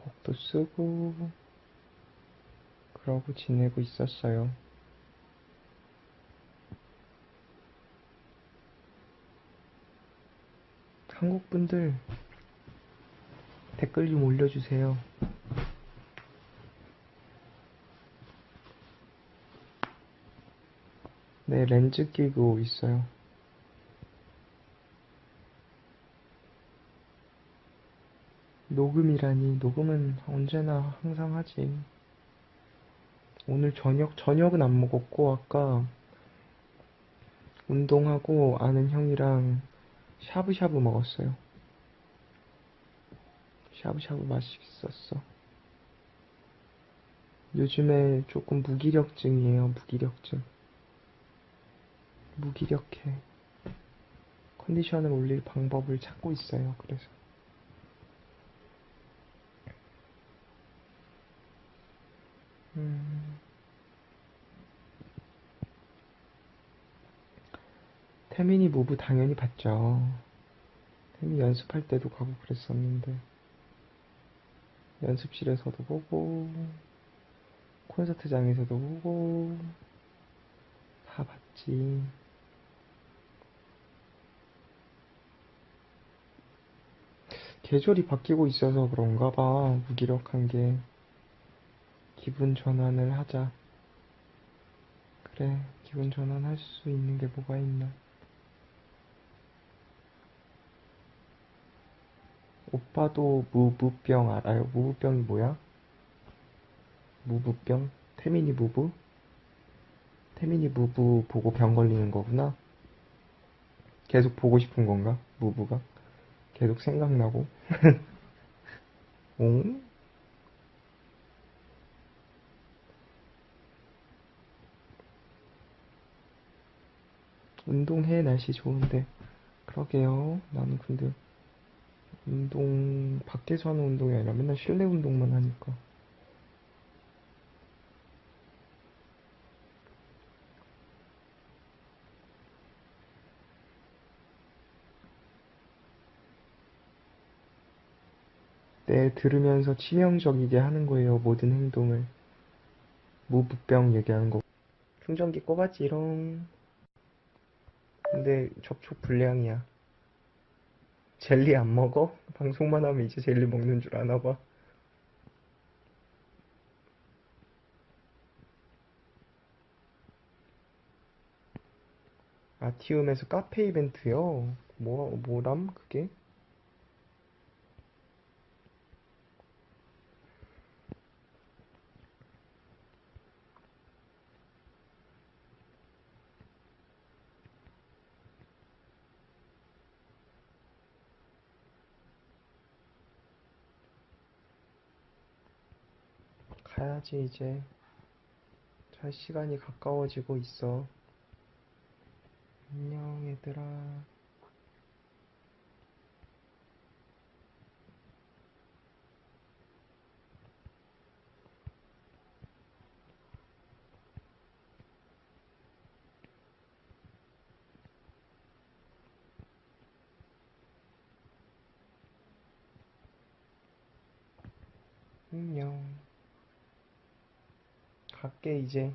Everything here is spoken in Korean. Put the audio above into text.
곡도 쓰고 그러고 지내고 있었어요. 한국 분들 댓글 좀 올려주세요. 네, 렌즈 끼고 있어요. 녹음이라니, 녹음은 언제나 항상 하지. 오늘 저녁, 저녁은 안 먹었고, 아까 운동하고 아는 형이랑 샤브샤브 먹었어요. 샤브샤브 맛있었어. 요즘에 조금 무기력증이에요, 무기력증. 무기력해. 컨디션을 올릴 방법을 찾고 있어요, 그래서. 음. 태민이 무브 당연히 봤죠. 태민이 연습할 때도 가고 그랬었는데. 연습실에서도 보고, 콘서트장에서도 보고, 다 봤지. 계절이 바뀌고 있어서 그런가 봐. 무기력한 게. 기분 전환을 하자. 그래, 기분 전환할 수 있는 게 뭐가 있나. 오빠도 무부병 알아요? 무부병이 뭐야? 무부병? 태민이 무부? 태민이 무부 보고 병 걸리는 거구나? 계속 보고 싶은 건가? 무부가? 계속 생각나고? 응? 운동해, 날씨 좋은데. 그러게요. 나는 근데, 운동, 밖에서 하는 운동이 아니라 맨날 실내 운동만 하니까. 네, 들으면서 치명적이게 하는 거예요, 모든 행동을. 무부병 얘기하는 거. 충전기 꼽았지롱. 근데 접촉 불량이야. 젤리 안 먹어? 방송만 하면 이제 젤리 먹는 줄 아나 봐. 아티움에서 카페 이벤트요? 뭐, 뭐람, 그게? 가야지, 이제. 잘 시간이 가까워지고 있어. 안녕, 얘들아. 안녕. 갈게, 이제.